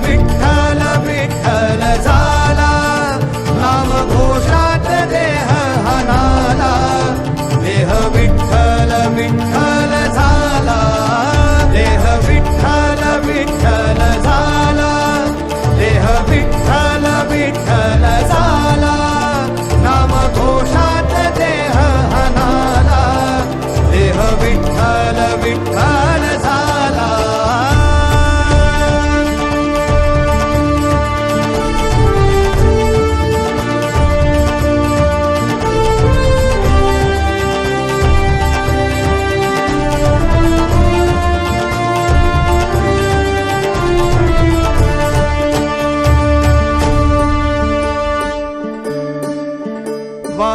victory.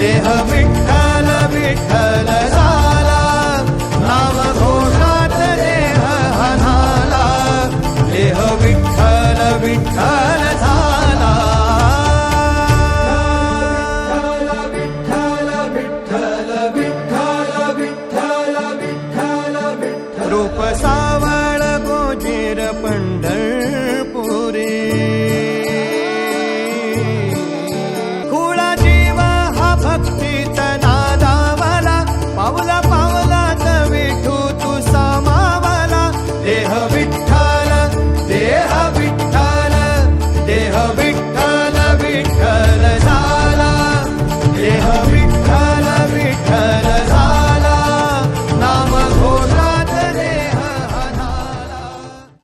देह विठ्ठल विठ्ठल देह हनाला देह विठ्ठल विठ्ठल झाला विठ्ठल रूप